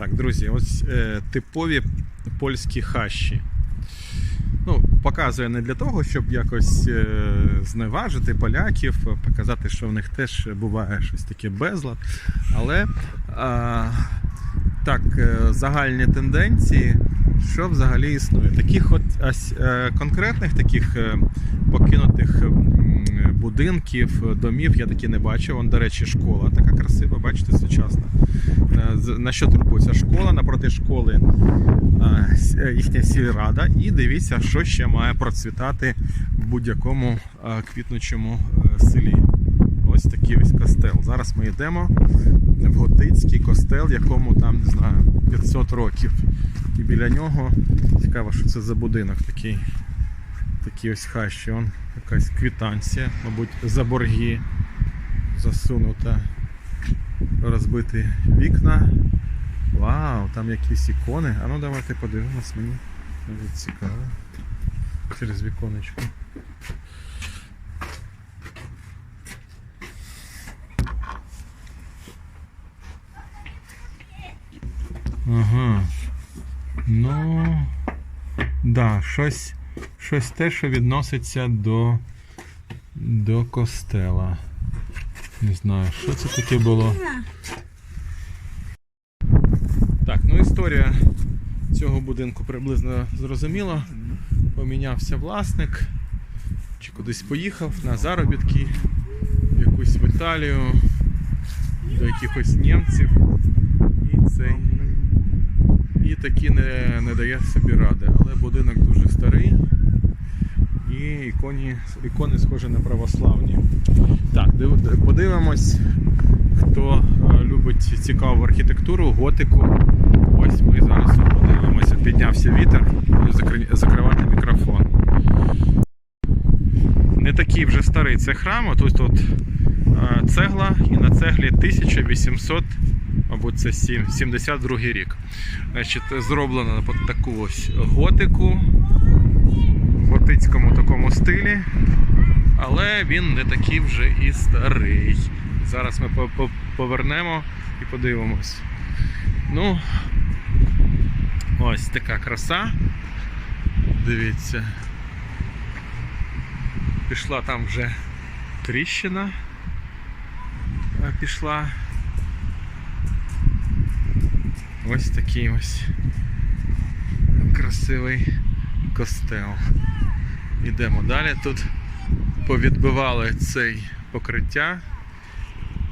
Так, друзі, ось е, типові польські хащі. Ну, показує не для того, щоб якось е, зневажити поляків, показати, що в них теж буває щось таке безлад. Але а, так, е, загальні тенденції, що взагалі існує. Таких от е, конкретних таких е, покинутих будинків, домів я таки не бачив. Вон, до речі, школа така красива, бачите, сучасна. Е, На що турбується школа, напроти школи е, е, їхня сільрада. І дивіться, що ще має процвітати в будь-якому е, квітнучому е, селі. Ось такий ось костел. Зараз ми йдемо в готицький костел, якому там, не знаю, 500 років. І біля нього цікаво, що це за будинок такий. Такий ось хащі. Он якась квитанція, мабуть, за борги засунута. Розбиті вікна. Вау, там якісь ікони. А ну давайте подивимось мені. Навіть цікаво. Через віконечко. Ага. Ну. Да, щось, щось те, що відноситься до, до костела. Не знаю, що це таке було. Так, ну історія цього будинку приблизно зрозуміла. Помінявся власник, чи кудись поїхав на заробітки, в якусь в Італію, до якихось німців. І цей. І таки не, не дає собі ради. Але будинок дуже старий. І іконі, ікони схожі на православні. Так, подивимось, хто е, любить цікаву архітектуру, готику. Ось ми зараз подивимося. Піднявся вітер, буду закривати мікрофон. Не такий вже старий це храм, тут тут е, цегла, і на цеглі 1800, мабуть, це сім- 72 рік. Значить, зроблено по таку ось готику, в готицькому такому стилі, але він не такий вже і старий. Зараз ми по- по- повернемо і подивимось. Ну, ось така краса. Дивіться. Пішла там вже тріщина. е, Пішла. Ось такий ось красивий костел. Йдемо далі. Тут повідбивали цей покриття.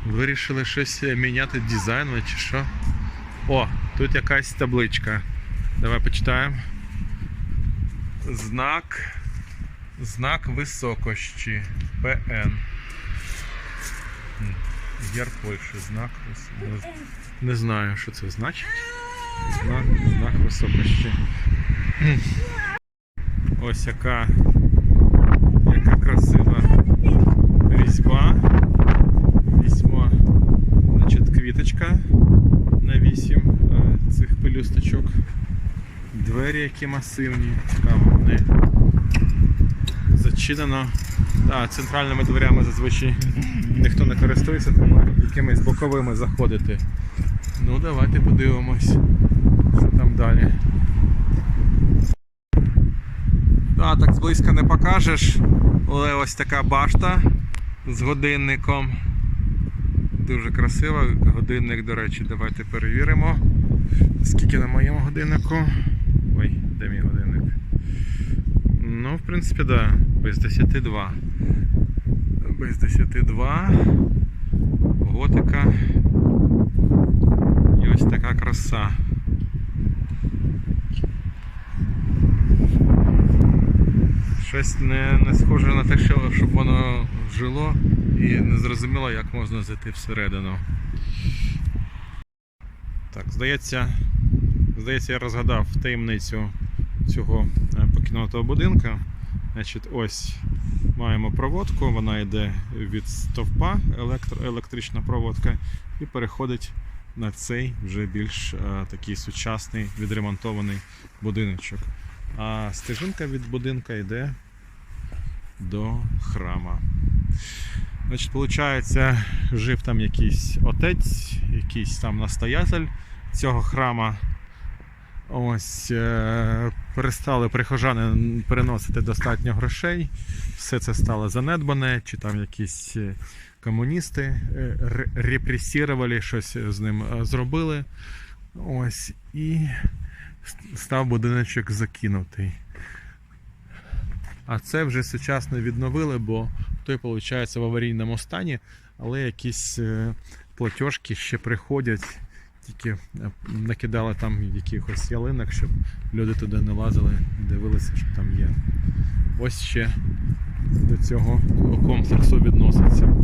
Вирішили щось міняти дизайн чи що. О, тут якась табличка. Давай почитаємо. Знак. Знак високості. ПН. Герб Польщі. Знак високості. Не знаю, що це значить. Знак, знак високості. Ось яка, яка красива різьба. Вісьма, значить, квіточка на вісім е, цих пелюсточок. Двері які масивні. Цікаво, вони зачинено. Так, центральними дверями зазвичай ніхто не користується, треба якимись боковими заходити. Ну, давайте подивимось, що там далі. А, так зблизька не покажеш, але ось така башта з годинником. Дуже красива. Годинник, до речі, давайте перевіримо. Скільки на моєму годиннику. Ой, де мій годинник? Ну, в принципі, да, без 10,2. Без 10,2. Готика. І ось така краса. Щось не, не схоже на те, що, щоб воно жило і не зрозуміло, як можна зайти всередину. Так, здається, здається, я розгадав таємницю цього покинутого будинку. Значить, ось маємо проводку, вона йде від стовпа, електро, електрична проводка, і переходить на цей вже більш е, такий сучасний відремонтований будиночок. А стежинка від будинка йде до храма. Значить, виходить, жив там якийсь отець, якийсь там настоятель цього храма ось е, перестали прихожани переносити достатньо грошей. Все це стало занедбане, чи там якісь е, комуністи е, репресірували, щось з ним зробили. Ось, і став будиночок закинутий. А це вже сучасно відновили, бо той, виходить, в аварійному стані, але якісь платіжки ще приходять. Тільки е, накидали там якихось ялинок, щоб люди туди не лазили, і дивилися, що там є. Ось ще до цього комплексу відноситься.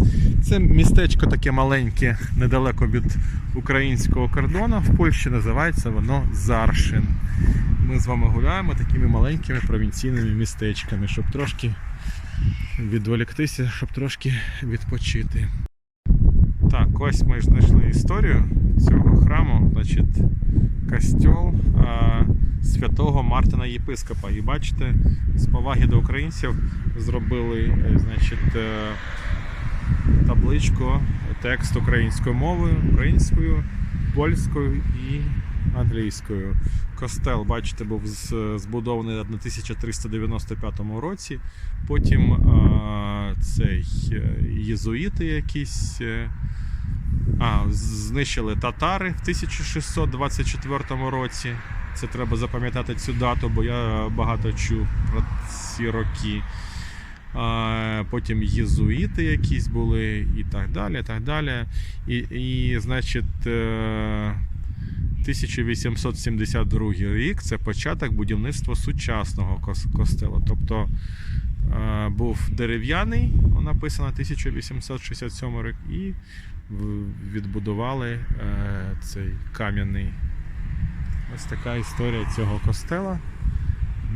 Це містечко таке маленьке, недалеко від українського кордону в Польщі. Називається воно Заршин. Ми з вами гуляємо такими маленькими провінційними містечками, щоб трошки відволіктися, щоб трошки відпочити. Так, ось ми ж знайшли історію цього храму, значить, костьол святого Мартина Єпископа. І бачите, з поваги до українців зробили е, значить, е, табличку, текст українською мовою, українською, польською і англійською. Костел, бачите, був збудований в 1395 році. Потім цей е, єзуїти якісь. Е, а, знищили татари в 1624 році. Це треба запам'ятати цю дату, бо я багато чув про ці роки. А, потім єзуїти якісь були і так далі. так далі. І, і значить, е, 1872 рік це початок будівництва сучасного кос- костелу. Тобто е, був дерев'яний, написано 1867 рік, і відбудували е, цей кам'яний. Ось така історія цього костела.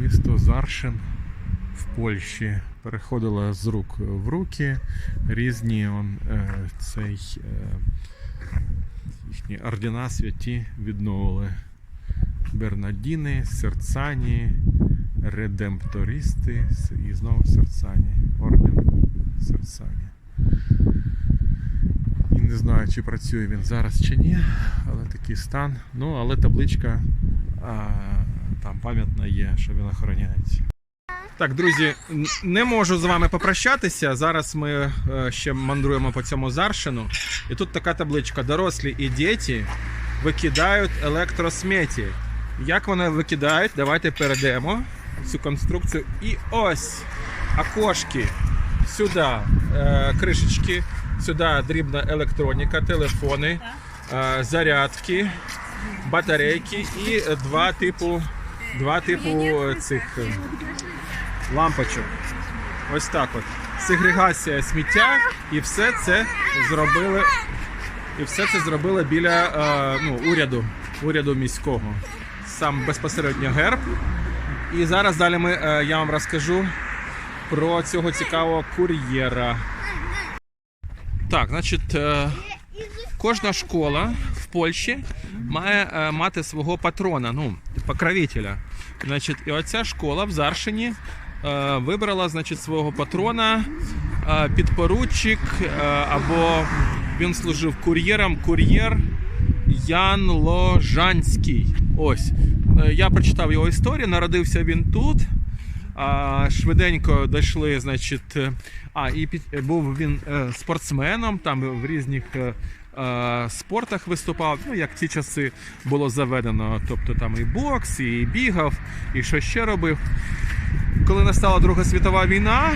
Місто Заршин в Польщі переходило з рук в руки. Різні он, е, цей, е, їхні ордена святі відновили. Бернадіни, серцані, редемптористи і знову серцані. Орден серцані. І не знаю, чи працює він зараз чи ні, але такий стан. Ну, але табличка а, там пам'ятна є, що він охороняється. Так, друзі, не можу з вами попрощатися. Зараз ми е, ще мандруємо по цьому заршину. І тут така табличка: дорослі і діти викидають електросміті. Як вони викидають? Давайте перейдемо цю конструкцію. І ось окошки сюди е, кришечки, сюди дрібна електроніка, телефони, е, зарядки, батарейки і два типу, два типу цих е, лампочок. Ось так от. Сегрегація сміття, і все це зробили. І все це зробили біля е, ну, уряду, уряду міського. Сам безпосередньо герб. І зараз далі ми, е, я вам розкажу про цього цікавого кур'єра. Так, значить, е, кожна школа в Польщі має е, мати свого патрона, ну, покровителя. Значить, і оця школа в Заршині вибрала значить, свого патрона, підпоручик, або він служив кур'єром, кур'єр Ян Ложанський. Ось. Е, Я прочитав його історію, народився він тут. Швиденько дійшли, значить. е, А, і під, був він е, спортсменом, там в різних е, е, спортах виступав. Ну, як в ті часи було заведено. Тобто там і бокс, і бігав, і що ще робив. Коли настала Друга світова війна,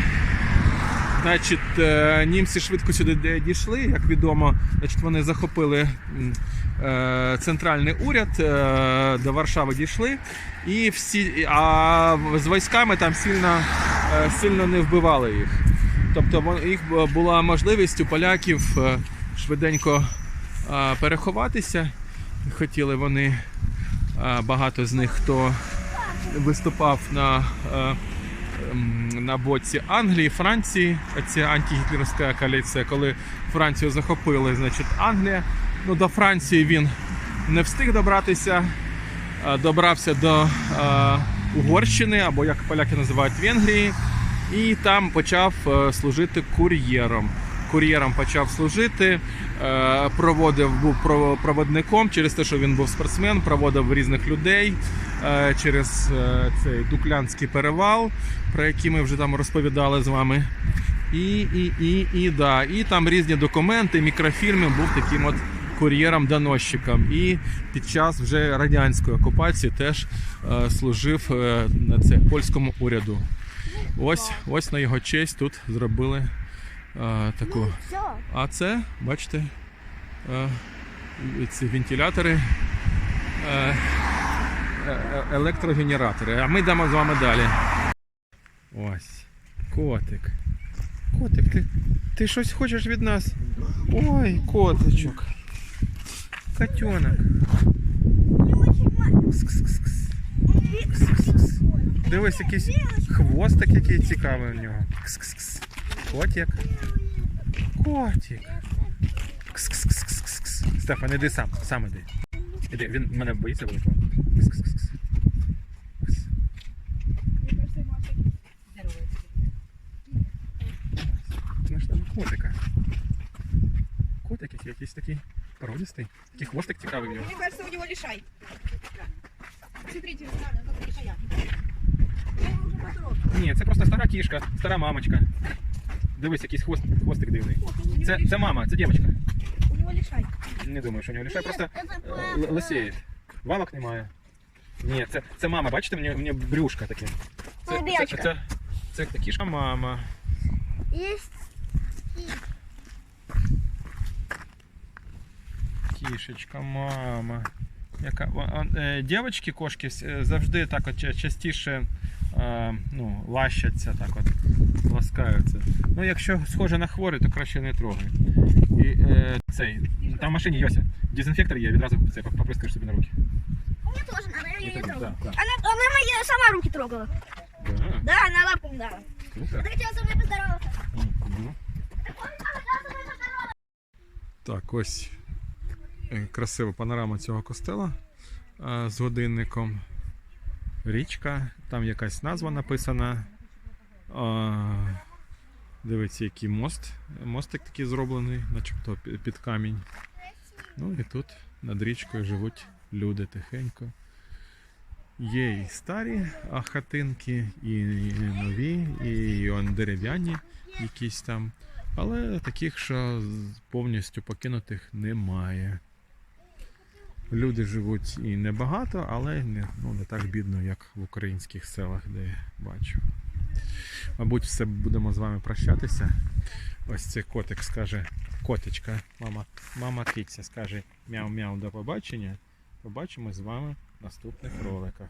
Значить, е, німці швидко сюди дійшли. Як відомо, значить, вони захопили е, центральний уряд, е, до Варшави дійшли, і всі, а з військами там сильно, сильно не вбивали їх. Тобто їх була можливість у поляків швиденько переховатися. Хотіли вони багато з них, хто виступав на. На боці Англії, Франції. Ця антигітлерівська коаліція, коли Францію захопили, значить Англія. Ну, до Франції він не встиг добратися, добрався до Угорщини, або як поляки називають Венгрії, і там почав е, служити кур'єром. Кур'єром почав служити, е, проводив, був проводником через те, що він був спортсмен, проводив різних людей е, через е, цей Дуклянський перевал, про який ми вже там розповідали з вами. І, і, і, і, да, і там різні документи, мікрофільми був таким от кур'єром-доносчиком. І під час вже радянської окупації теж служив на це польському уряду. Ось, ось на його честь тут зробили е, таку. Все. А це, бачите, е, ці вентилятори, е, е, електрогенератори. А ми йдемо з вами далі. Ось. Котик. Котик, ти, ти щось хочеш від нас? Ой, котичок. Котенок. Дивись, якийсь хвостик який цікавий у нього. Кс-кс-кс. Котик. Котик. Кс-кс-кс-кс-кс. Стефан, іди сам, сам іди. Іди, він мене боїться великого. Кс-кс-кс. Кс. Знаєш, там котика. Котик який- якийсь такий породистий. Такий хвостик цікавий в нього. Мне кажется, у него лишай. Смотрите, ладно, как лишая. Ні, це просто стара кішка, стара мамочка. Дивись, якийсь хвост, хвостик дивний. Це, це мама, це дівчинка. У него лишай. Не думаю, що у нього лише просто е, л- лисеє. Валок немає. Ні, це, це мама, бачите, мені, мені брюшка таке. Це, це, це, це, це кішка мама. Есть. Кішечка, мама. Яка, а, е, дівчатки, кошки е, завжди так от ча- частіше е, ну, лащаться, так от, ласкаються. Ну, якщо схоже на хворий, то краще не трогай. І е, цей, там в машині Йося. Дезінфектор є, відразу це поприскаєш собі на руки. Мне тоже надо, я І ее трогала. да, да. Она, она мои сама руки трогала. Да, Да, она лапку мне дала. круто. Ты хотела со мной поздороваться. Мгм. Так, ось е, красива панорама цього костела е, з годинником. Річка, там якась назва написана. Дивіться, який мост. Мостик такий зроблений, начебто під камінь. Ну і тут над річкою живуть люди тихенько. Є і старі хатинки, і нові, і дерев'яні якісь там. Але таких, що повністю покинутих немає. Люди живуть і небагато, але не, ну, не так бідно, як в українських селах, де я бачу. Мабуть, все будемо з вами прощатися. Ось цей котик скаже, котичка, мама, мама киця скаже мяу-мяу до побачення. Побачимо з вами в наступних роликах.